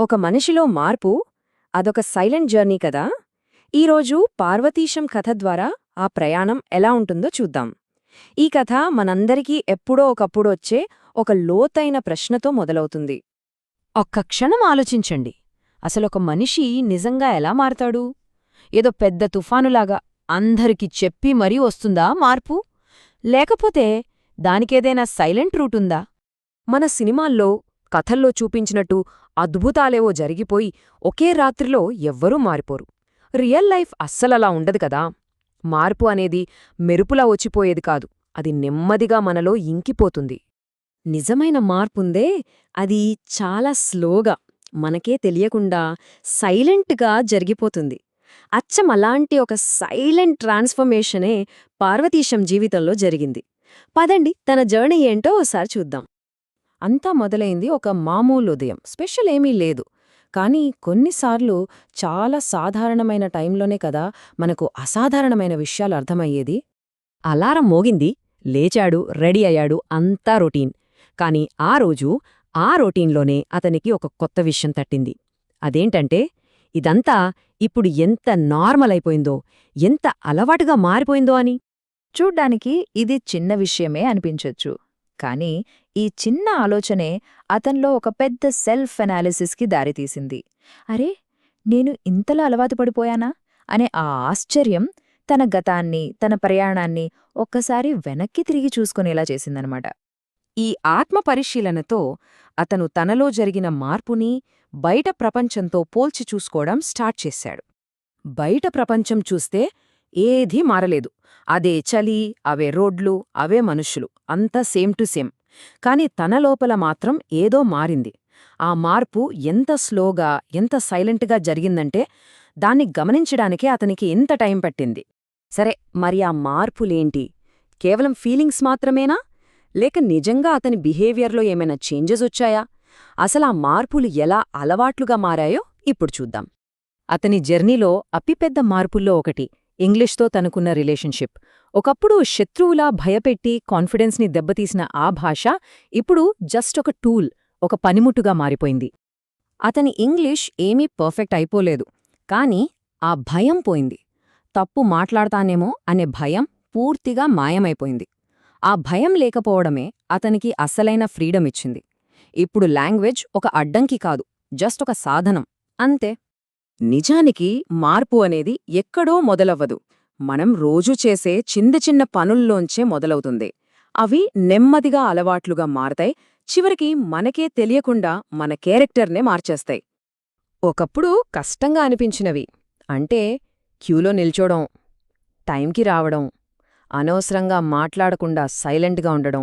ఒక మనిషిలో మార్పు అదొక సైలెంట్ జర్నీ కదా? ఈరోజు పార్వతీశం కథ ద్వారా ఆ ప్రయాణం ఎలా ఉంటుందో చూద్దాం. ఈ కథ మనందరికీ ఎప్పుడో ఒకప్పుడు వచ్చే ఒక లోతైన ప్రశ్నతో మొదలవుతుంది. ఒక్క క్షణం ఆలోచించండి. అసలొక మనిషి నిజంగా ఎలా మారతాడు? ఏదో పెద్ద తుఫానులాగా అందరికి చెప్పి మరీ వస్తుందా మార్పు? లేకపోతే దానికేదైనా సైలెంట్ రూటుందా? మన సినిమాల్లో కథల్లో చూపించినట్టు అద్భుతాలేవో జరిగిపోయి ఒకే రాత్రిలో ఎవ్వరూ మారిపోరు. రియల్ లైఫ్ అస్సలలా ఉండదు కదా. మార్పు అనేది మెరుపులా వచ్చిపోయేది కాదు. అది నెమ్మదిగా మనలో ఇంకిపోతుంది. నిజమైన మార్పుందే అది చాలా స్లోగా మనకే తెలియకుండా సైలెంట్గా జరిగిపోతుంది. అచ్చం అలాంటి ఒక సైలెంట్ ట్రాన్స్ఫర్మేషనే పార్వతీశం జీవితంలో జరిగింది. పదండి తన జర్నీ ఏంటో ఓసారి చూద్దాం. అంతా మొదలైంది ఒక మామూలు ఉదయం. స్పెషల్ ఏమీ లేదు. కానీ కొన్నిసార్లు చాలా సాధారణమైన టైంలోనే కదా మనకు అసాధారణమైన విషయాలు అర్థమయ్యేది. అలారం మోగింది లేచాడు రెడీ అయ్యాడు అంతా రొటీన్. కాని ఆ రోజు ఆ రొటీన్లోనే అతనికి ఒక కొత్త విషయం తట్టింది. అదేంటంటే ఇదంతా ఇప్పుడు ఎంత నార్మల్ అయిపోయిందో ఎంత అలవాటుగా మారిపోయిందో అని. చూడ్డానికి ఇది చిన్న విషయమే అనిపించొచ్చు. కానీ ఈ చిన్న ఆలోచనే అతన్లో ఒక పెద్ద సెల్ఫ్ అనాలిసిస్కి దారితీసింది. అరే నేను ఇంతలా అలవాటు పడిపోయానా? అనే ఆ ఆశ్చర్యం తన గతాన్ని తన ప్రయాణాన్ని ఒక్కసారి వెనక్కి తిరిగి చూసుకునేలా చేసిందనమాట. ఈ ఆత్మ పరిశీలనతో అతను తనలో జరిగిన మార్పుని బయట ప్రపంచంతో పోల్చి చూసుకోవడం స్టార్ట్ చేశాడు. బయట ప్రపంచం చూస్తే ఏదీ మారలేదు. అదే చలి అవే రోడ్లు అవే మనుషులు. అంతా సేమ్ టు సేమ్. కాని తన లోపల మాత్రం ఏదో మారింది. ఆ మార్పు ఎంత స్లోగా ఎంత సైలెంట్గా జరిగిందంటే దాన్ని గమనించడానికే అతనికి ఎంత టైం పట్టింది. సరే మరి ఆ మార్పులేంటి? కేవలం ఫీలింగ్స్ మాత్రమేనా? లేక నిజంగా అతని బిహేవియర్లో ఏమైనా చేంజెస్ వచ్చాయా? అసలా మార్పులు ఎలా అలవాట్లుగా మారాయో ఇప్పుడు చూద్దాం. అతని జర్నీలో అప్పిపెద్ద మార్పుల్లో ఒకటి ఇంగ్లీష్తో తనకున్న రిలేషన్షిప్. ఒకప్పుడు శత్రువులా భయపెట్టి కాన్ఫిడెన్స్ని దెబ్బతీసిన ఆ భాష ఇప్పుడు జస్ట్ ఒక టూల్ ఒక పనిముట్టుగా మారిపోయింది. అతని ఇంగ్లీష్ ఏమీ పర్ఫెక్ట్ అయిపోలేదు కాని ఆ భయం పోయింది. తప్పు మాట్లాడతానేమో అనే భయం పూర్తిగా మాయమైపోయింది. ఆ భయం లేకపోవడమే అతనికి అసలైన ఫ్రీడమ్ ఇచ్చింది ఇప్పుడు లాంగ్వేజ్ ఒక అడ్డంకి కాదు జస్ట్ ఒక సాధనం అంతే. నిజానికి మార్పు అనేది ఎక్కడో మొదలవ్వదు. మనం రోజూ చేసే చిన్న చిన్న పనుల్లోంచే మొదలవుతుంది. అవి నెమ్మదిగా అలవాట్లుగా మారతాయి. చివరికి మనకే తెలియకుండా మన క్యారెక్టర్నే మార్చేస్తాయి. ఒకప్పుడు కష్టంగా అనిపించినవి. అంటే క్యూలో నిల్చోడం టైంకి రావడం అనవసరంగా మాట్లాడకుండా సైలెంట్గా ఉండడం.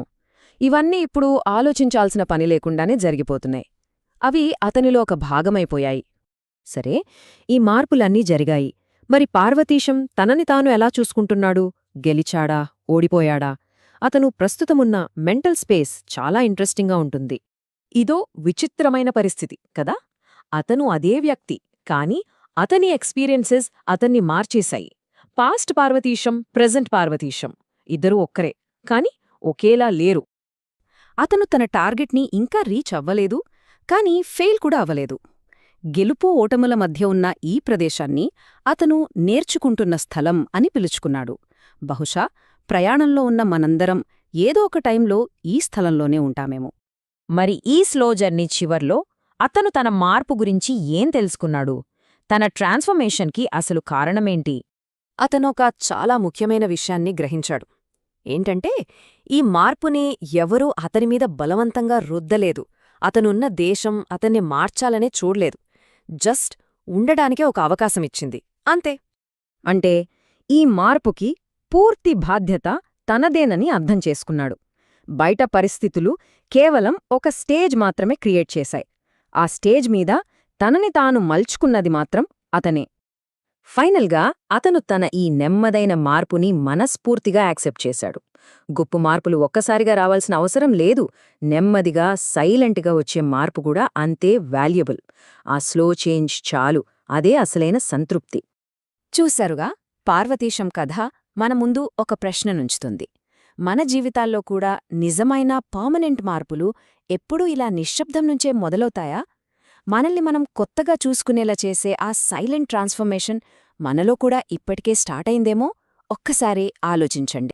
ఇవన్నీ ఇప్పుడు ఆలోచించాల్సిన పని లేకుండానే జరిగిపోతున్నాయి. అవి అతనిలో ఒక భాగమైపోయాయి. సరే ఈ మార్పులన్నీ జరిగాయి. మరి పార్వతీశం తనని తాను ఎలా చూసుకుంటున్నాడు? గెలిచాడా? ఓడిపోయాడా? అతను ప్రస్తుతమున్న మెంటల్ స్పేస్ చాలా ఇంట్రెస్టింగ్గా ఉంటుంది. ఇదో విచిత్రమైన పరిస్థితి కదా? అతను అదే వ్యక్తి కాని అతని ఎక్స్పీరియన్సెస్ అతన్ని మార్చేశాయి. పాస్ట్ పార్వతీశం ప్రెజెంట్ పార్వతీశం ఇద్దరూ ఒక్కరే కాని ఒకేలా లేరు. అతను తన టార్గెట్ని ఇంకా రీచ్ అవ్వలేదు కాని ఫెయిల్ కూడా అవ్వలేదు. గెలుపు ఓటముల మధ్య ఉన్న ఈ ప్రదేశాన్ని అతను నేర్చుకుంటున్న స్థలం అని పిలుచుకున్నాడు. బహుశా ప్రయాణంలో ఉన్న మనందరం ఏదో ఒక టైంలో ఈ స్థలంలోనే ఉంటామేమో. మరి ఈ స్లో జర్నీ చివర్లో అతను తన మార్పు గురించి ఏం తెలుసుకున్నాడు? తన ట్రాన్స్ఫర్మేషన్కి అసలు కారణమేంటి? అతనొక చాలా ముఖ్యమైన విషయాన్ని గ్రహించాడు. ఏంటంటే ఈ మార్పుని ఎవరూ అతనిమీద బలవంతంగా రుద్దలేదు. అతనున్న దేశం అతన్ని మార్చాలనే చూడలేదు. జస్ట్ ఉండడానికే ఒక అవకాశమిచ్చింది అంతే. అంటే ఈ మార్పుకి పూర్తి బాధ్యత తనదేనని అర్థం చేసుకున్నాడు. బయట పరిస్థితులు కేవలం ఒక స్టేజ్ మాత్రమే క్రియేట్ చేశాయి. ఆ స్టేజ్ మీద తనని తాను మల్చుకున్నది మాత్రం అతనే. ఫైనల్గా అతను తన ఈ నెమ్మదైన మార్పుని మనస్ఫూర్తిగా యాక్సెప్ట్ చేశాడు. గొప్ప మార్పులు ఒక్కసారిగా రావాల్సిన అవసరం లేదు. నెమ్మదిగా సైలెంట్గా వచ్చే మార్పు కూడా అంతే వాల్యుబుల్. ఆ స్లో చేంజ్ చాలు. అదే అసలైన సంతృప్తి. చూశారుగా? పార్వతీశం కథ మన ముందు ఒక ప్రశ్ననుంచుతుంది. మన జీవితాల్లో కూడా నిజమైన పర్మనెంట్ మార్పులు ఎప్పుడూ ఇలా నిశ్శబ్దం నుంచే మొదలవుతాయా? మనల్ని మనం కొత్తగా చూసుకునేలా చేసే ఆ సైలెంట్ ట్రాన్స్ఫర్మేషన్ మనలో కూడా ఇప్పటికే స్టార్ట్ అయిందేమో? ఒక్కసారి ఆలోచించండి.